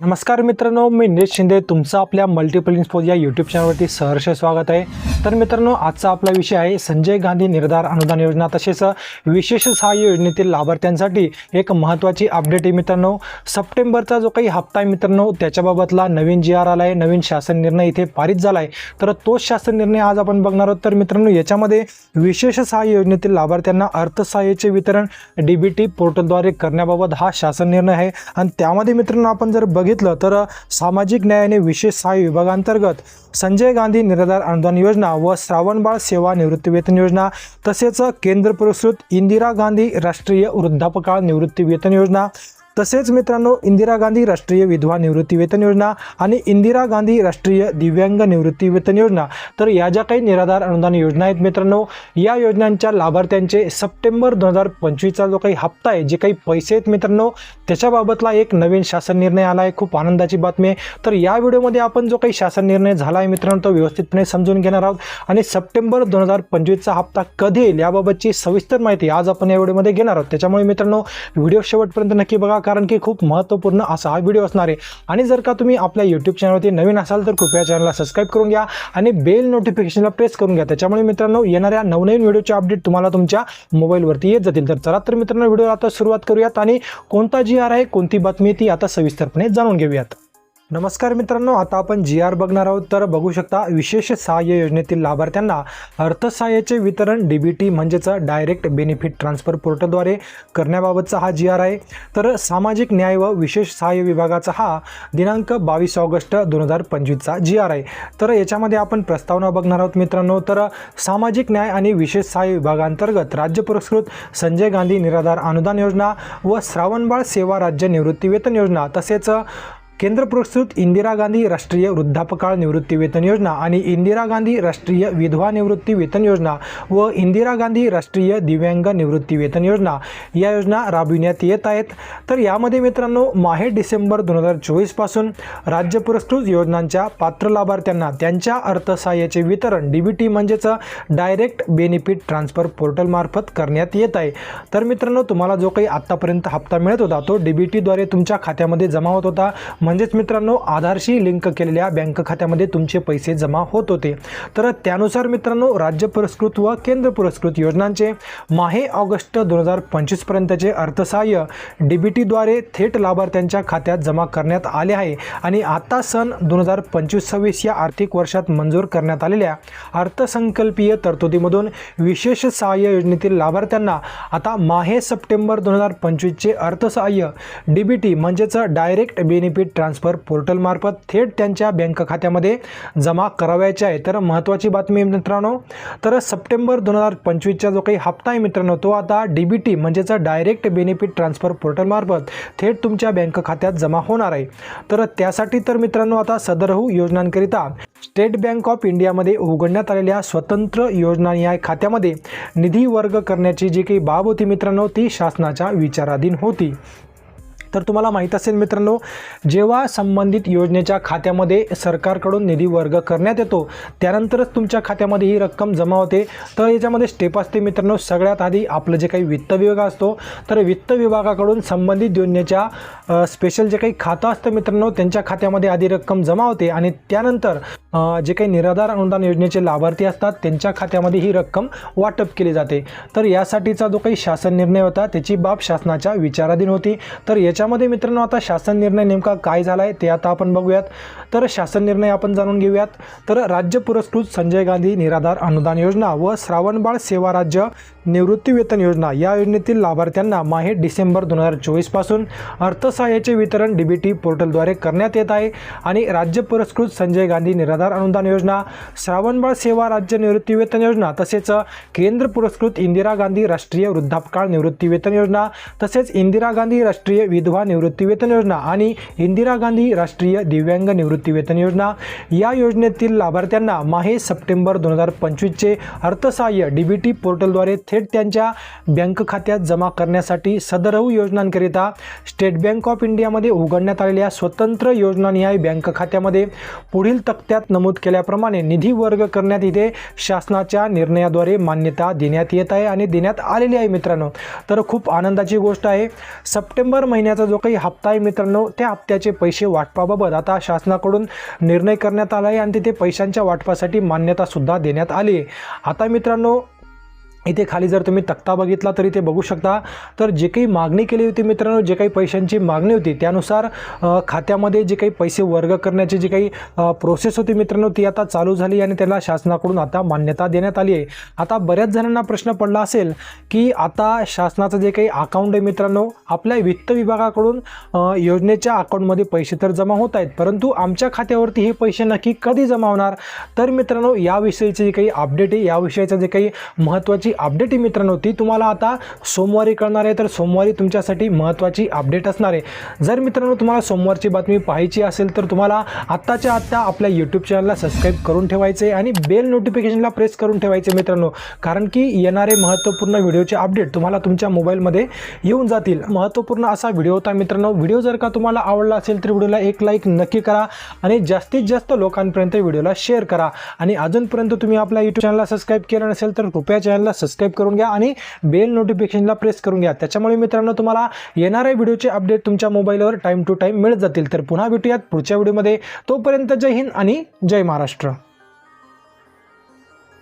नमस्कार मित्रांनो मी नीरज शिंदे. तुमचं आपल्या मल्टिपल इन्स्पोज या यूट्यूब चॅनलवरती सहर्ष स्वागत आहे. तर मित्रांनो आजचा आपला विषय आहे संजय गांधी निर्धार अनुदान योजना. तसेच विशेष सहाय्य योजनेतील लाभार्थ्यांसाठी एक महत्त्वाची अपडेट आहे मित्रांनो. सप्टेंबरचा जो काही हप्ता आहे मित्रांनो त्याच्याबाबतला नवीन जी आर आला आहे नवीन शासन निर्णय इथे पारित झाला आहे तर तोच शासन निर्णय आज आपण बघणार आहोत. तर मित्रांनो याच्यामध्ये विशेष सहाय्य योजनेतील लाभार्थ्यांना अर्थसहाय्याचे वितरण डी बी टी पोर्टलद्वारे करण्याबाबत हा शासन निर्णय आहे. आणि त्यामध्ये मित्रांनो आपण जर बघितलं तर सामाजिक न्याय आणि विशेष सहाय्य विभागांतर्गत संजय गांधी निराधार अनुदान योजना व श्रावणबाळ सेवा निवृत्तीवेतन योजना तसेच केंद्र पुरस्कृत इंदिरा गांधी राष्ट्रीय वृद्धापकाळ निवृत्ती वेतन योजना तसेच मित्रांनो इंदिरा गांधी राष्ट्रीय विधवा निवृत्ती वेतन योजना आणि इंदिरा गांधी राष्ट्रीय दिव्यांग निवृत्ती वेतन योजना तर या ज्या काही निराधार अनुदान योजना आहेत मित्रांनो या योजनांच्या लाभार्थ्यांचे सप्टेंबर दोन हजार पंचवीसचा जो काही हप्ता आहे जे काही पैसे आहेत मित्रांनो त्याच्याबाबतला एक नवीन शासन निर्णय आला आहे. खूप आनंदाची बातमी आहे. तर या व्हिडिओमध्ये आपण जो काही शासन निर्णय झाला आहे मित्रांनो तो व्यवस्थितपणे समजून घेणार आहोत. आणि सप्टेंबर दोन हजार पंचवीसचा हप्ता कधी येईल याबाबतची सविस्तर माहिती आज आपण या व्हिडिओमध्ये घेणार आहोत. त्याच्यामुळे मित्रांनो व्हिडिओ शेवटपर्यंत नक्की बघा कारण की खूप महत्त्वपूर्ण असा हा व्हिडिओ असणार आहे. आणि जर का तुम्ही आपल्या यूट्यूब चॅनलवरती नवीन असाल तर कृपया चॅनलला सबस्क्राईब करून घ्या आणि बेल नोटिफिकेशनला प्रेस करून घ्या. त्याच्यामुळे मित्रांनो येणाऱ्या नवनवीन व्हिडिओचे अपडेट तुम्हाला तुमच्या मोबाईलवरती येत जातील. तर चला तर मित्रांनो व्हिडिओ आता सुरुवात करूयात आणि कोणता जी आर आहे कोणती बातमी ती आता सविस्तरपणे जाणून घेऊयात. नमस्कार मित्रांनो आता आपण जी आर बघणार आहोत. तर बघू शकता विशेष सहाय्य योजनेतील लाभार्थ्यांना अर्थसहाय्याचे वितरण डी बी टी म्हणजेच डायरेक्ट बेनिफिट ट्रान्सफर पोर्टलद्वारे करण्याबाबतचा हा जी आर आहे. तर सामाजिक न्याय व विशेष सहाय्य विभागाचा हा दिनांक बावीस ऑगस्ट दोन हजार पंचवीसचा जी आर आहे. तर याच्यामध्ये आपण प्रस्तावना बघणार आहोत मित्रांनो. तर सामाजिक न्याय आणि विशेष सहाय्य विभागांतर्गत राज्य पुरस्कृत संजय गांधी निराधार अनुदान योजना व श्रावणबाळ सेवा राज्य निवृत्ती वेतन योजना तसेच केंद्र पुरस्कृत इंदिरा गांधी राष्ट्रीय वृद्धापकाळ निवृत्ती वेतन योजना आणि इंदिरा गांधी राष्ट्रीय विधवा निवृत्ती वेतन योजना व इंदिरा गांधी राष्ट्रीय दिव्यांग निवृत्ती वेतन योजना या योजना राबविण्यात येत आहेत. तर यामध्ये मित्रांनो माहे डिसेंबर दोन हजार चोवीसपासून राज्य पुरस्कृत योजनांच्या पात्र लाभार्थ्यांना त्यांच्या अर्थसहाय्याचे वितरण डी बी टी म्हणजेच डायरेक्ट बेनिफिट ट्रान्सफर पोर्टलमार्फत करण्यात येत आहे. तर मित्रांनो तुम्हाला जो काही आत्तापर्यंत हप्ता मिळत होता तो डी बी टीद्वारे तुमच्या खात्यामध्ये जमा होत होता. म्हणजेच मित्रांनो आधारशी लिंक केलेल्या बँक खात्यामध्ये तुमचे पैसे जमा होत होते. तर त्यानुसार मित्रांनो राज्य पुरस्कृत व केंद्र पुरस्कृत योजनांचे माहे ऑगस्ट दोन हजार पंचवीसपर्यंतचे अर्थसहाय्य डी बी टीद्वारे थेट लाभार्थ्यांच्या खात्यात जमा करण्यात आले आहे आणि आता सन दोन हजार पंचवीस सव्वीस या आर्थिक वर्षात मंजूर करण्यात आलेल्या अर्थसंकल्पीय तरतुदीमधून विशेष सहाय्य योजनेतील लाभार्थ्यांना आता माहे सप्टेंबर दोन हजार पंचवीसचे अर्थसहाय्य डी बी टी म्हणजेच डायरेक्ट बेनिफिट ट्रान्सफर पोर्टलमार्फत थेट त्यांच्या बँक खात्यामध्ये जमा करावायचे आहे. तर महत्त्वाची बातमी मित्रांनो तर सप्टेंबर दोन हजार पंचवीसचा जो काही हप्ता आहे मित्रांनो तो आता डी बी टी म्हणजेच डायरेक्ट बेनिफिट ट्रान्सफर पोर्टलमार्फत थेट तुमच्या बँक खात्यात जमा होणार आहे. तर त्यासाठी तर मित्रांनो आता सदरहू योजनांकरिता स्टेट बँक ऑफ इंडियामध्ये उघडण्यात आलेल्या स्वतंत्र योजना या खात्यामध्ये निधी वर्ग करण्याची जी काही बाब होती मित्रांनो ती शासनाच्या विचाराधीन होती. तर तुम्हाला माहीत असेल मित्रांनो जेव्हा संबंधित योजनेच्या खात्यामध्ये सरकारकडून निधी वर्ग करण्यात येतो त्यानंतरच तुमच्या खात्यामध्ये ही रक्कम जमा होते. तर याच्यामध्ये स्टेप असते मित्रांनो सगळ्यात आधी आपलं जे काही वित्त विभाग असतो तर वित्त विभागाकडून संबंधित योजनेच्या स्पेशल जे काही खातं असतं मित्रांनो त्यांच्या खात्यामध्ये आधी रक्कम जमा होते आणि त्यानंतर जे काही निराधार अनुदान योजनेचे लाभार्थी असतात त्यांच्या खात्यामध्ये ही रक्कम वाटप केली जाते. तर यासाठीचा जो काही शासन निर्णय होता त्याची बाब शासनाच्या विचाराधीन होती. तर याच्यामध्ये मित्रांनो आता शासन निर्णय नेमका काय झाला आहे ते आता आपण बघूयात. तर शासन निर्णय आपण जाणून घेऊयात. तर राज्य पुरस्कृत संजय गांधी निराधार अनुदान योजना व श्रावणबाळ सेवा राज्य निवृत्तीवेतन योजना या योजनेतील लाभार्थ्यांना माहे डिसेंबर दोन हजार चोवीसपासून अर्थसहाय्याचे वितरण डी बी टी पोर्टलद्वारे करण्यात येत आहे. आणि राज्य पुरस्कृत संजय गांधी निराधार अनुदान योजना श्रावणबाळ सेवा राज्य निवृत्तीवेतन योजना तसेच केंद्र पुरस्कृत इंदिरा गांधी राष्ट्रीय वृद्धापकाळ निवृत्तीवेतन योजना तसेच इंदिरा गांधी राष्ट्रीय विधवा निवृत्तीवेतन योजना आणि इंदिरा गांधी राष्ट्रीय दिव्यांग निवृत्तीवेतन योजना. या योजनेतील लाभार्थ्यांना माहे सप्टेंबर दोन हजार पंचवीसचे अर्थसहाय्य डी बी टी पोर्टलद्वारे थेट त्यांच्या बँक खात्यात जमा करण्यासाठी सदरहू योजनांकरिता स्टेट बँक ऑफ इंडियामध्ये उघडण्यात आलेल्या स्वतंत्र योजनानिहाय बँक खात्यामध्ये पुढील तक्त्यात नमूद केल्याप्रमाणे निधी वर्ग करण्यात इथे शासनाच्या निर्णयाद्वारे मान्यता देण्यात येत आहे आणि देण्यात आलेली आहे मित्रांनो. तर खूप आनंदाची गोष्ट आहे. सप्टेंबर महिन्यात महिन्याचा जो काही हप्ता आहे मित्रांनो त्या हप्त्याचे पैसे वाटपाबाबत आता शासनाकडून निर्णय करण्यात आला आहे आणि तिथे पैशांच्या वाटपासाठी मान्यतासुद्धा देण्यात आली आहे. आता मित्रांनो इथे खाली जर तुम्ही तक्ता बघितला तर इथे बघू शकता. तर जे काही मागणी केली होती मित्रांनो जे काही पैशांची मागणी होती त्यानुसार खात्यामध्ये जे काही पैसे वर्ग करण्याची जी काही प्रोसेस होती मित्रांनो ती आता चालू झाली आणि त्याला शासनाकडून आता मान्यता देण्यात आली आहे. आता बऱ्याच जणांना प्रश्न पडला असेल की आता शासनाचं जे काही अकाउंट आहे मित्रांनो आपल्या वित्त विभागाकडून योजनेच्या अकाउंटमध्ये पैसे तर जमा होत आहेत परंतु आमच्या खात्यावरती हे पैसे नक्की कधी जमा होणार? तर मित्रांनो याविषयीचे जे काही अपडेट आहे याविषयीचं जे काही महत्त्वाची अपडेट आहे मित्रांनो ती तुम्हाला आता सोमवारी कळणार आहे. तर सोमवारी तुमच्यासाठी महत्त्वाची अपडेट असणार आहे. जर मित्रांनो तुम्हाला सोमवारची बातमी पाहायची असेल तर तुम्हाला आत्ताच्या आत्ता आपल्या यूट्यूब चॅनलला सबस्क्राईब करून ठेवायचे आणि बेल नोटिफिकेशनला प्रेस करून ठेवायचे मित्रांनो. कारण की येणारे महत्त्वपूर्ण व्हिडिओचे अपडेट तुम्हाला तुमच्या मोबाईलमध्ये येऊन जातील. महत्त्वपूर्ण असा व्हिडिओ होता मित्रांनो. व्हिडिओ जर का तुम्हाला आवडला असेल तर व्हिडिओला एक लाईक नक्की करा आणि जास्तीत जास्त लोकांपर्यंत व्हिडिओला शेअर करा. आणि अजूनपर्यंत तुम्ही आपल्या यूट्यूब चॅनलला सबस्क्राईब केलं नसेल तर कृपया चॅनलला सबस्क्राईब करून घ्या आणि बेल नोटिफिकेशनला प्रेस करून घ्या. त्याच्यामुळे मित्रांनो तुम्हाला येणाऱ्या व्हिडिओचे अपडेट तुमच्या मोबाईलवर टाईम टू टाईम मिळत जातील. तर पुन्हा भेटूयात पुढच्या व्हिडिओमध्ये तोपर्यंत जय हिंद आणि जय महाराष्ट्र.